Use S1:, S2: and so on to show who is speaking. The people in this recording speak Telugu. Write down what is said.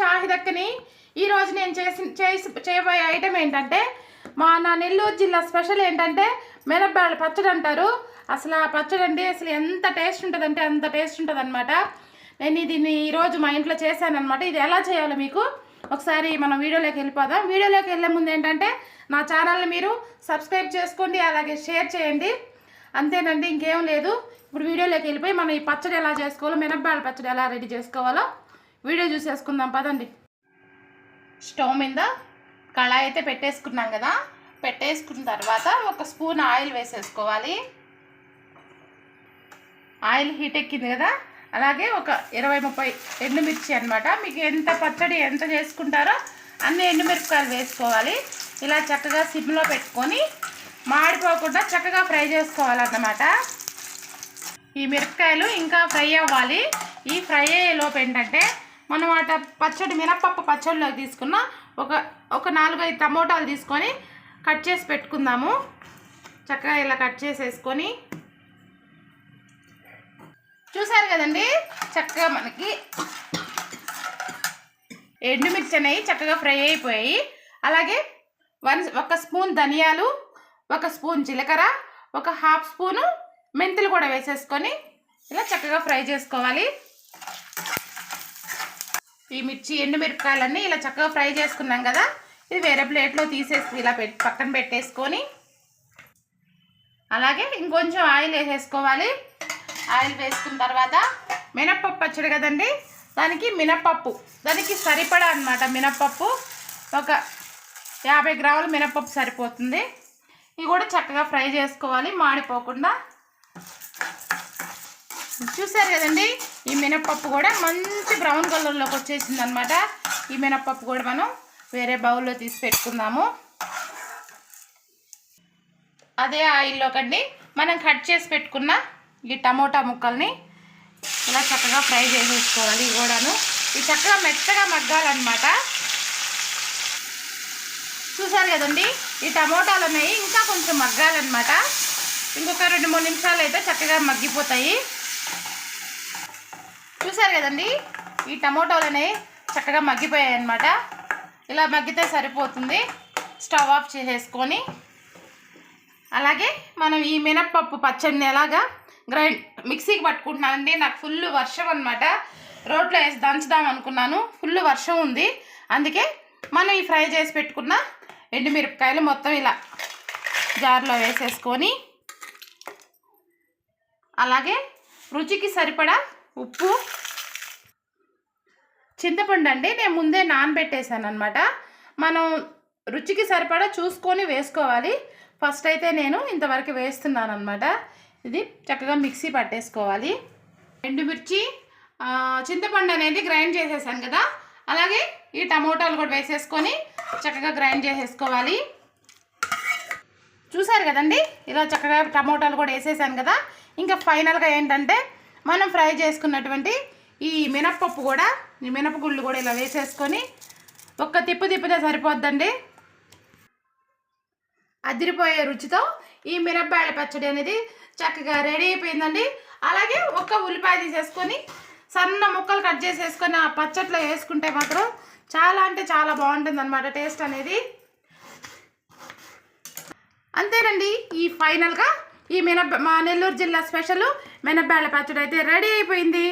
S1: షాహిదక్కని ఈరోజు నేను చేసి చేసి చేయబోయే ఐటెం ఏంటంటే మా నా నెల్లూరు జిల్లా స్పెషల్ ఏంటంటే మినప్పాడు పచ్చడి అంటారు. అసలు ఆ పచ్చడి అండి అసలు ఎంత టేస్ట్ ఉంటుందంటే అంత టేస్ట్ ఉంటుంది అనమాట నేను దీన్ని ఈరోజు మా ఇంట్లో చేశానమాట ఇది ఎలా చేయాలో మీకు ఒకసారి మనం వీడియోలోకి వెళ్ళిపోదాం. వీడియోలోకి వెళ్ళే ముందు ఏంటంటే నా ఛానల్ని మీరు సబ్స్క్రైబ్ చేసుకోండి అలాగే షేర్ చేయండి. అంతేనండి ఇంకేం లేదు. ఇప్పుడు వీడియోలోకి వెళ్ళిపోయి మనం ఈ పచ్చడి ఎలా చేసుకోవాలో మినప్పాడు పచ్చడి ఎలా రెడీ చేసుకోవాలో వీడియో చూసేసుకుందాం పదండి. స్టవ్ మీద కళాయి అయితే పెట్టేసుకున్నాం కదా. పెట్టేసుకున్న తర్వాత ఒక స్పూన్ ఆయిల్ వేసేసుకోవాలి. ఆయిల్ హీట్ ఎక్కింది కదా. అలాగే ఒక ఇరవై ముప్పై ఎండుమిర్చి అనమాట మీకు ఎంత పచ్చడి ఎంత చేసుకుంటారో అన్ని ఎండుమిరపకాయలు వేసుకోవాలి. ఇలా చక్కగా సిమ్లో పెట్టుకొని మాడిపోకుండా చక్కగా ఫ్రై చేసుకోవాలన్నమాట. ఈ మిరపకాయలు ఇంకా ఫ్రై అవ్వాలి. ఈ ఫ్రై అయ్యేలోపు ఏంటంటే మనం అట పచ్చడి మినపప్పు పచ్చడిలోకి తీసుకున్న ఒక ఒక నాలుగైదు టమోటాలు తీసుకొని కట్ చేసి పెట్టుకుందాము. చక్కగా ఇలా కట్ చేసేసుకొని. చూసారు కదండి? చక్కగా మనకి ఎండుమిర్చి అనేవి చక్కగా ఫ్రై అయిపోయాయి. అలాగే వన్ ఒక స్పూన్ ధనియాలు ఒక స్పూన్ జీలకర్ర ఒక హాఫ్ స్పూను మెంతులు కూడా వేసేసుకొని ఇలా చక్కగా ఫ్రై చేసుకోవాలి. ఈ మిర్చి ఎండుమిరపకాయలన్నీ ఇలా చక్కగా ఫ్రై చేసుకున్నాం కదా. ఇది వేరే ప్లేట్లో తీసేసి ఇలా పెట్టి పక్కన పెట్టేసుకొని అలాగే ఇంకొంచెం ఆయిల్ వేసేసుకోవాలి. ఆయిల్ వేసుకున్న తర్వాత మినప్పప్పు వచ్చాడు కదండి. దానికి మినప్పప్పు. దానికి సరిపడా అనమాట మినప్పప్పు. ఒక యాభై గ్రాముల మినప్పప్పు సరిపోతుంది. ఇవి కూడా చక్కగా ఫ్రై చేసుకోవాలి మాడిపోకుండా. చూసారు కదండి? ఈ మినప్పప్పు కూడా మంచి బ్రౌన్ కలర్లోకి వచ్చేసింది అనమాట ఈ మినప్పప్పు కూడా మనం వేరే బౌల్లో తీసి పెట్టుకుందాము. అదే ఆయిల్లోకండి మనం కట్ చేసి పెట్టుకున్న ఈ టమోటా ముక్కల్ని ఇలా చక్కగా ఫ్రై చేసేసుకోవాలి ఇవి కూడాను. ఇవి చక్కగా మెత్తగా మగ్గాలన్నమాట. చూసారు కదండి? ఈ టమోటాలు ఉన్నాయి ఇంకా కొంచెం మగ్గాలన్నమాట. ఇంకొక రెండు మూడు నిమిషాలు అయితే చక్కగా మగ్గిపోతాయి. చూసారు కదండి? ఈ టమోటాలు అనేవి చక్కగా మగ్గిపోయాయి అనమాట ఇలా మగ్గితే సరిపోతుంది. స్టవ్ ఆఫ్ చేసేసుకొని. అలాగే మనం ఈ మినప్పప్పు పచ్చడిని ఎలాగా గ్రైండ్ మిక్సీకి పట్టుకుంటున్నానండి. నాకు ఫుల్ వర్షం అనమాట రోట్లో వేసి దంచుదాం అనుకున్నాను. ఫుల్ వర్షం ఉంది. అందుకే మనం ఈ ఫ్రై చేసి పెట్టుకున్న ఎండుమిరపకాయలు మొత్తం ఇలా జార్లో వేసేసుకొని అలాగే రుచికి సరిపడా ఉప్పు. చింతపండు అండి నేను ముందే నానబెట్టేశాను అనమాట మనం రుచికి సరిపడా చూసుకొని వేసుకోవాలి. ఫస్ట్ అయితే నేను ఇంతవరకు వేస్తున్నాను అనమాట ఇది చక్కగా మిక్సీ పట్టేసుకోవాలి. ఎండుమిర్చి చింతపండు అనేది గ్రైండ్ చేసేసాను కదా. అలాగే ఈ టమోటాలు కూడా వేసేసుకొని చక్కగా గ్రైండ్ చేసేసుకోవాలి. చూసారు కదండి? ఇలా చక్కగా టమోటాలు కూడా వేసేసాను కదా. ఇంకా ఫైనల్గా ఏంటంటే మనం ఫ్రై చేసుకున్నటువంటి ఈ మినప్పప్పు కూడా ఈ మినపగుళ్ళు కూడా ఇలా వేసేసుకొని ఒక్క తిప్పు తిప్పితే సరిపోద్దండి. అదిరిపోయే రుచితో ఈ మిరపకాయల పచ్చడి అనేది చక్కగా రెడీ అయిపోయిందండి. అలాగే ఒక్క ఉల్లిపాయ తీసేసుకొని సన్న ముక్కలు కట్ చేసేసుకొని ఆ పచ్చట్లో వేసుకుంటే మాత్రం చాలా అంటే చాలా బాగుంటుంది అనమాట టేస్ట్ అనేది. అంతేనండి ఈ ఫైనల్గా ఈ మినప మా నెల్లూరు జిల్లా స్పెషల్ మినప్పాళ్ళ పచ్చడి అయితే రెడీ అయిపోయింది.